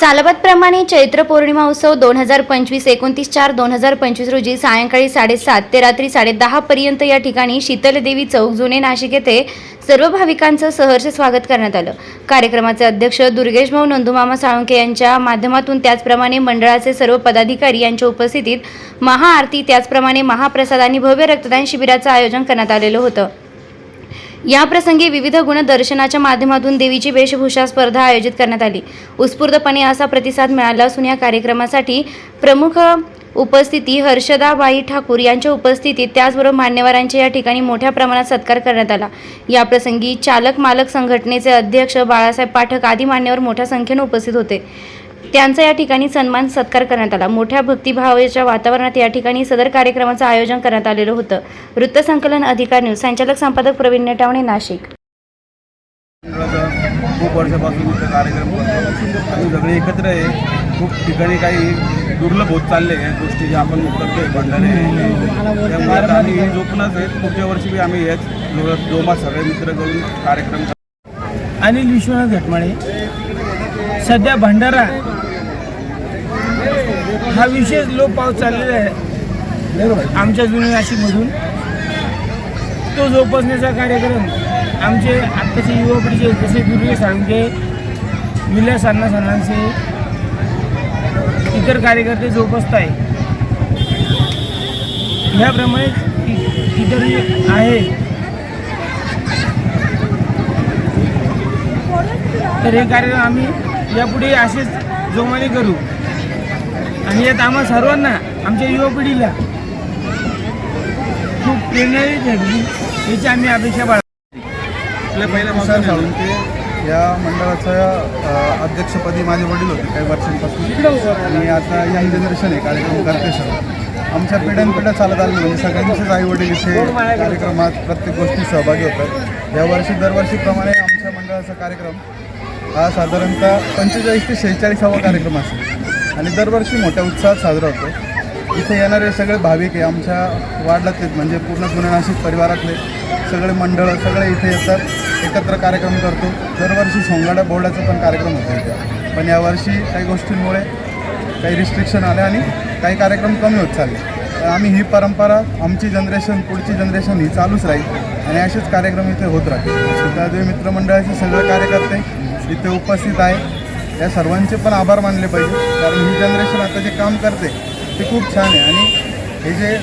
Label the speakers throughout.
Speaker 1: सालबतप्रमाणे चैत्र पौर्णिमा उत्सव दोन हजार पंचवीस एकोणतीस चार दोन हजार पंचवीस रोजी सायंकाळी साडेसात ते रात्री साडेदहा पर्यंत या ठिकाणी शीतलदेवी चौक जुने नाशिक येथे सर्व भाविकांचं सहर्ष स्वागत करण्यात आलं. कार्यक्रमाचे अध्यक्ष दुर्गेश भाऊ नंदुमामा साळुंके यांच्या माध्यमातून त्याचप्रमाणे मंडळाचे सर्व पदाधिकारी यांच्या उपस्थितीत महाआरती त्याचप्रमाणे महाप्रसाद आणि भव्य रक्तदान शिबिराचं आयोजन करण्यात आलेलं होतं. याप्रसंगी विविध गुणदर्शनाच्या माध्यमातून देवीची वेशभूषा स्पर्धा आयोजित करण्यात आली. उत्स्फूर्तपणे असा प्रतिसाद मिळाला असून या कार्यक्रमासाठी प्रमुख उपस्थिती हर्षदाबाई ठाकूर यांच्या उपस्थितीत त्याचबरोबर मान्यवरांच्या या ठिकाणी मोठ्या प्रमाणात सत्कार करण्यात आला. या प्रसंगी चालक मालक संघटनेचे अध्यक्ष बाळासाहेब पाठक आदी मान्यवर मोठ्या संख्येने उपस्थित होते. त्यांचा या ठिकाणी सन्मान सत्कार करण्यात आला. मोठ्या भक्तिभावाच्या वातावरणात या ठिकाणी सदर कार्यक्रमाचं आयोजन करण्यात आलेलं होतं. वृत्तसंकलन अधिकार न्यूज. संचालक संपादक प्रवीण नेटावणे नाशिक.
Speaker 2: खूप वर्षापासून इथं कार्यक्रम करतो. सगळे एकत्र आहे. खूप ठिकाणी काही दुर्लभ होत चालले या गोष्टी ज्या आपण करतोय भंडारे. त्यामुळे आम्ही हे जोपूनच आहेत. पुढच्या वर्षी बी आम्ही याच जो- जोमात सगळे मित्र करून कार्यक्रम.
Speaker 3: अनिल विश्वनाथ घटमाळे. सध्या भंडारा हा विशेष लोप पावत चाललेला आहे. आमच्या जुन्या नाशिकमधून. तो जोपासण्याचा कार्यक्रम आमचे आत्ताचे युवा पिढीचे जसे दुर्गे साळुंके विलास अण्णा सणांचे इतर कार्यकर्ते जोपासत आहे ह्याप्रमाणे इतर आहे तर हे कार्यक्रम आम्ही यापुढे असेच जोमाने करू. आणि यात आम्हा सर्वांना आमच्या युवा पिढीला खूप प्रेरणादायी ठरली याची आम्ही अपेक्षा बाळगतो.
Speaker 2: आपल्या
Speaker 4: साळुंके या मंडळाच्या अ, अध्यक्षपदी माझे वडील होते काही वर्षांपासून. आणि आता यंग जनरेशन आहे कार्यक्रम करते सर आमच्या पिढ्यानपिढ्या चालत आले म्हणजे सगळ्यांचेच आई वडील इथे कार्यक्रमात प्रत्येक गोष्टी सहभागी होतात. यावर्षी दरवर्षीप्रमाणे आमच्या मंडळाचा कार्यक्रम हा साधारणतः पंचेचाळीस ते शेहेचाळीसावा कार्यक्रम असेल. आणि दरवर्षी मोठ्या उत्साहात साजरा होतो. इथे येणारे सगळे भाविक आहे आमच्या वार्डातले म्हणजे पूर्ण जुन्या नाशिक परिवारातले सगळे मंडळं सगळे इथे येतात एकत्र कार्यक्रम करतो. दरवर्षी सोंगाडा बोर्डाचा पण कार्यक्रम होतो इथे. पण यावर्षी काही गोष्टींमुळे काही रिस्ट्रिक्शन आले आणि काही कार्यक्रम कमी होत चालले. तर आम्ही ही परंपरा आमची जनरेशन पुढची जनरेशन ही चालूच राहील आणि असेच कार्यक्रम इथे होत राहतील. सीतादेवी मित्रमंडळाचे सगळे कार्यकर्ते इथे उपस्थित आहे या सर्वांचे पण आभार मानले पाहिजे. कारण ही जनरेशन आता जे काम करते ते खूप छान आहे. आणि हे जे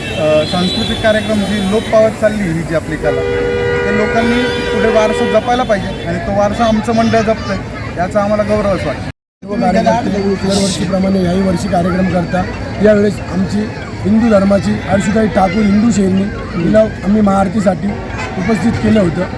Speaker 4: सांस्कृतिक कार्यक्रम जी लोप पावत चालली ही जी आपली कला ते लोकांनी पुढे वारसा जपायला पाहिजे. आणि तो वारसा आमचं मंडळ जपतंय. याचा आम्हाला गौरवच वाटतो.
Speaker 5: दरवर्षीप्रमाणे याही वर्षी कार्यक्रम करता यावेळेस आमची हिंदू धर्माची आयुष्यताई ठाकूर हिंदू शेरणी तिला आम्ही महाआरतीसाठी उपस्थित केलं होतं.